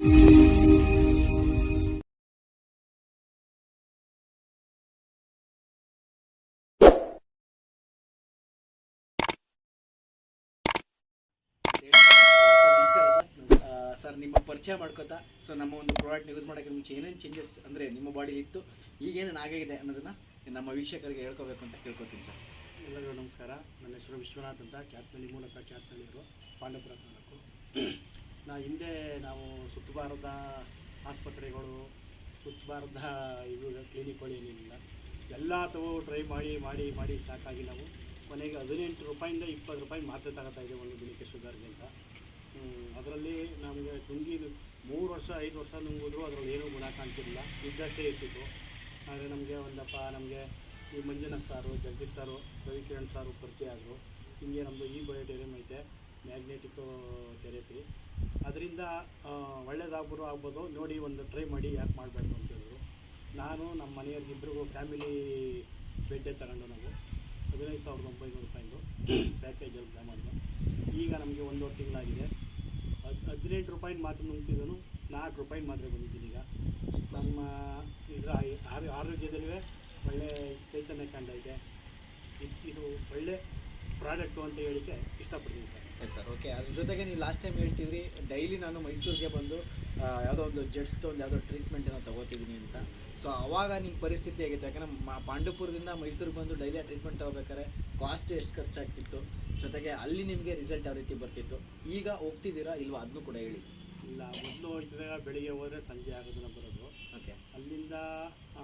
Sir, ನಿಮ್ಮ ಪರಿಚಯ ಮಾಡ್ಕೋತಾ? ಸೊ ನಮ್ಮ ಒಂದು ಪ್ರಾಡಕ್ಟ್ ಯೂಸ್ ಮಾಡೋಕ್ಕೆ ಮುಂಚೆ ಏನೇನು ಚೇಂಜಸ್ ಅಂದರೆ ನಿಮ್ಮ ಬಾಡಿಲಿ ಇತ್ತು ಈಗೇನೇನು ಆಗಿದೆ ಅನ್ನೋದನ್ನ ನಮ್ಮ ವೀಕ್ಷಕರಿಗೆ ಹೇಳ್ಕೋಬೇಕು ಅಂತ ಕೇಳ್ಕೊತೀನಿ ಸರ್. ಎಲ್ಲರಿಗೂ ನಮಸ್ಕಾರ. ನನ್ನ ಹೆಸರು ವಿಶ್ವನಾಥ್ ಅಂತ ಕ್ಯಾತ್ನಳ್ಳಿ ಮೂಲತಃ ಕ್ಯಾತ್ನಳ್ಳಿಯವರು ಪಾಂಡವಪುರ ತಾಲೂಕು. ನಾ ಹಿಂದೆ ನಾವು ಸುತ್ತಬಾರದ ಆಸ್ಪತ್ರೆಗಳು, ಸುತ್ತಬಾರದ ಇದು ಕ್ಲಿನಿಕ್ಗಳು ಏನಿಲ್ಲ. ಎಲ್ಲ ತಗೋ ಟ್ರೈ ಮಾಡಿ ಮಾಡಿ ಮಾಡಿ ಸಾಕಾಗಿ ನಾವು ಕೊನೆಗೆ ಹದಿನೆಂಟು ರೂಪಾಯಿಂದ ಇಪ್ಪತ್ತು ರೂಪಾಯಿ ಮಾತ್ರೆ ತಗೋತಾ ಇದ್ದೀವಿ ಒಂದು ದಿನಕ್ಕೆ ಶುಗರ್ಗೆ ಅಂತ ಅದರಲ್ಲಿ ನಮಗೆ ನುಂಗಿ ಮೂರು ವರ್ಷ, ಐದು ವರ್ಷ ನುಂಗಿದ್ರು, ಅದರಲ್ಲಿ ಏನೂ ಗುಣ ಕಾಣ್ತಿರಲಿಲ್ಲ. ಇದ್ದಷ್ಟೇ ಇರ್ತಿತ್ತು. ಆದರೆ ನಮಗೆ ಒಂದಪ್ಪ, ನಮಗೆ ಈ ಮಂಜುನಾಥ್ ಸಾರು, ಜಗದೀಶ್ ಸಾರು, ರವಿಕಿರಣ್ ಸಾರು ಪರಿಚಯ ಆದರು. ಹಿಂಗೆ ನಮ್ಮದು ಈ ಬಯೋಟೇರಿಯಂ ಐತೆ. ಮ್ಯಾಗ್ನೆಟಿಕ್ ಥೆರಪಿ ಅದರಿಂದ ಒಳ್ಳೇದಾಗ್ಬೋದು ಆಗ್ಬೋದು ನೋಡಿ ಒಂದು ಟ್ರೈ ಮಾಡಿ ಯಾಕೆ ಮಾಡಬಾರ್ದು ಅಂತ ಹೇಳಿದ್ರು. ನಾನು ನಮ್ಮ ಮನೆಯವ್ರಿಗಿಬ್ರಿಗೂ ಫ್ಯಾಮಿಲಿ ಬೆಡ್ಡೇ ತಗೊಂಡು ನಾವು ಹದಿನೈದು ಸಾವಿರದ ಒಂಬೈನೂರು ರೂಪಾಯಿಂದು ಪ್ಯಾಕೇಜಲ್ಲಿ ಪ್ಲೇ ಮಾಡಿದ್ದು ಈಗ ನಮಗೆ ಒಂದೂವರೆ ತಿಂಗಳಾಗಿದೆ. ಹದ್, ಹದಿನೆಂಟು ರೂಪಾಯಿ ಮಾತ್ರ ನುಂಗ್ತಿದ್ದನು, ನಾಲ್ಕು ರೂಪಾಯಿ ಮಾತ್ರ ಬಂದಿದ್ದೀನಿ ಈಗ. ನಮ್ಮ ಇದರ ಆರೋಗ್ಯ ಆರೋಗ್ಯದಲ್ಲೂ ಒಳ್ಳೆ ಚೈತನ್ಯ ಕಂಡ ಇದೆ. ಇದು ಇದು ಒಳ್ಳೆ ಪ್ರಾಡಕ್ಟು ಅಂತ ಹೇಳಿಕ್ಕೆ ಇಷ್ಟಪಡ್ತೀನಿ ಸರ್. ಎಸ್ ಸರ್ ಓಕೆ ಅದ್ರ ಜೊತೆಗೆ ನೀವು ಲಾಸ್ಟ್ ಟೈಮ್ ಹೇಳ್ತಿದ್ರಿ ಡೈಲಿ ನಾನು ಮೈಸೂರಿಗೆ ಬಂದು ಯಾವುದೋ ಒಂದು ಜೆಟ್ಸ್ದು ಒಂದು ಯಾವುದೋ ಟ್ರೀಟ್ಮೆಂಟ್ ಏನೋ ತಗೋತಿದ್ದೀನಿ ಅಂತ. ಸೊ ಅವಾಗ ನಿಮ್ಮ ಪರಿಸ್ಥಿತಿ ಆಗಿತ್ತು ಯಾಕಂದ್ರೆ ಮಾ ಪಾಂಡುಪುರದಿಂದ ಮೈಸೂರಿಗೆ ಬಂದು ಡೈಲಿ ಆ ಟ್ರೀಟ್ಮೆಂಟ್ ತಗೋಬೇಕಾದ್ರೆ ಕಾಸ್ಟ್ ಎಷ್ಟು ಖರ್ಚಾಗ್ತಿತ್ತು? ಜೊತೆಗೆ ಅಲ್ಲಿ ನಿಮಗೆ ರಿಸಲ್ಟ್ ಯಾವ ರೀತಿ ಬರ್ತಿತ್ತು? ಈಗ ಹೋಗ್ತಿದ್ದೀರಾ ಇಲ್ವಾ? ಅದನ್ನು ಕೂಡ ಹೇಳಿ ಇಲ್ಲ ಮೊದಲು ಹೋಯ್ತಿದ್ದಾಗ ಬೆಳಿಗ್ಗೆ ಹೋದರೆ ಸಂಜೆ ಆಗೋದನ್ನ ಬರೋದು. ಓಕೆ ಅಲ್ಲಿಂದ ಆ,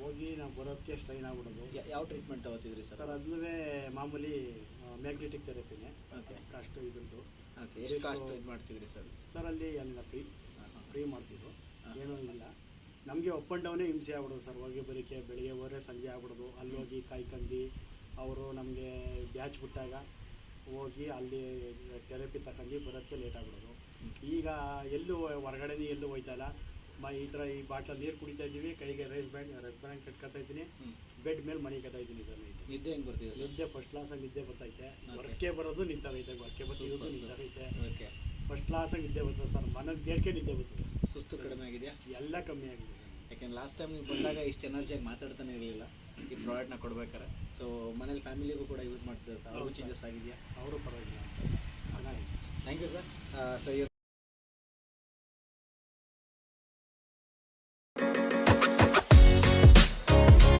ಹೋಗಿ ನಾವು ಬರೋಕ್ಕೆ ಸ್ಟ್ರೈನ್ ಆಗ್ಬಿಡೋದು. ಯಾವ ಟ್ರೀಟ್ಮೆಂಟ್ ತಗೋತಿದ್ರಿ ಸರ್? ಸರ್ ಅದಲ್ಲೂ ಮಾಮೂಲಿ ಮ್ಯಾಗ್ನೆಟಿಕ್ ಥೆರಪಿನೇ ಓಕೆ ಕಾಸ್ಟ್ ಇದ್ರದ್ದು. ಓಕೆ ಎಷ್ಟು ಕಾಸ್ಟ್ ಇದು ಮಾಡ್ತಿದ್ರಿ ಸರ್? ಸರ್ ಅಲ್ಲಿ ಎಲ್ಲ ಫ್ರೀ ಫ್ರೀ ಮಾಡ್ತಿದ್ರು. ಹಾ. ಏನೂ ಇಲ್ಲ. ನಮಗೆ ಅಪ್ ಆ್ಯಂಡ್ ಡೌನೇ ಹಿಂಸೆ ಆಗ್ಬಿಡೋದು ಸರ್. ಹೋಗಿ ಬರೋಕ್ಕೆ ಬೆಳಿಗ್ಗೆ ಹೋದ್ರೆ ಸಂಜೆ ಆಗ್ಬಿಡೋದು. ಅಲ್ಲಿ ಹೋಗಿ ಕಾಯ್ಕೊಂಡು ಅವರು ನಮಗೆ ಬ್ಯಾಚ್ ಬಿಟ್ಟಾಗ ಹೋಗಿ ಅಲ್ಲಿ ಥೆರಪಿ ತಗೊಂಡು ಬರೋಕ್ಕೆ ಲೇಟ್ ಆಗ್ಬಿಡೋದು. ಈಗ ಎಲ್ಲೂ ಹೊರಗಡೆನೇ ಎಲ್ಲೂ ಹೋಯ್ತಲ್ಲ. ಮ ಈ ಥರ ಈ ಬಾಟ್ಲಲ್ಲಿ ನೀರು ಕುಡಿತಾ ಇದ್ದೀವಿ ಕೈಗೆ ರೈಸ್ ಬ್ಯಾಂಡ್ ರೈಸ್ ಬ್ಯಾಂಡ್ ಕಟ್ಕೊತಾ ಇದ್ದೀನಿ. ಬೆಡ್ ಮೇಲೆ ಮಣಿಕತಾ ಇದ್ದೀನಿ ಸರ್ ನೈಟ್. ನಿದ್ದೆ ಹೆಂಗೆ ಬರ್ತಿದೆ ಸರ್? ನಿದ್ದೆ ಫಸ್ಟ್ ಕ್ಲಾಸಾಗಿ ನಿದ್ದೆ ಬರ್ತೈತೆ. ಹೊರಕ್ಕೆ ವರ್ಕೆ ಬರೋದು ನಿಂತಾಗೈತೆ ವರ್ಕೆ ಬರ್ತಿರೋದು. ನಿಂತಾಗೈತೆ ಓಕೆ ಫಸ್ಟ್ ಕ್ಲಾಸಾಗಿ ನಿದ್ದೆ ಬರ್ತದೆ ಸರ್. ಮನದ ಗೇಟ್ಗೆ ನಿದ್ದೆ ಬರ್ತದೆ. ಸುಸ್ತು ಕಡಿಮೆ ಆಗಿದೆಯಾ? ಎಲ್ಲ ಕಮ್ಮಿ ಆಗಿದೆ ಯಾಕೆಂದ್ರೆ ಲಾಸ್ಟ್ ಟೈಮ್ ನೀವು ಬಂದಾಗ ಇಷ್ಟು ಎನರ್ಜಿಯಾಗಿ ಮಾತಾಡ್ತಾನೆ ಇರಲಿಲ್ಲ. ಈ ಪ್ರಾಡಕ್ಟ್ನ ಕೊಡ್ಬೇಕಾರೆ ಸೊ ಮನೇಲಿ ಫ್ಯಾಮಿಲಿಗೂ ಕೂಡ ಯೂಸ್ ಮಾಡ್ತಿದ್ದಾರೆ ಸರ್. ಅವರು ಚೇಂಜಸ್ ಆಗಿದೆಯಾ? ಅವರು ಪರವಾಗಿಲ್ಲ. ಚೆನ್ನಾಗಿದೆ. Thank you sir so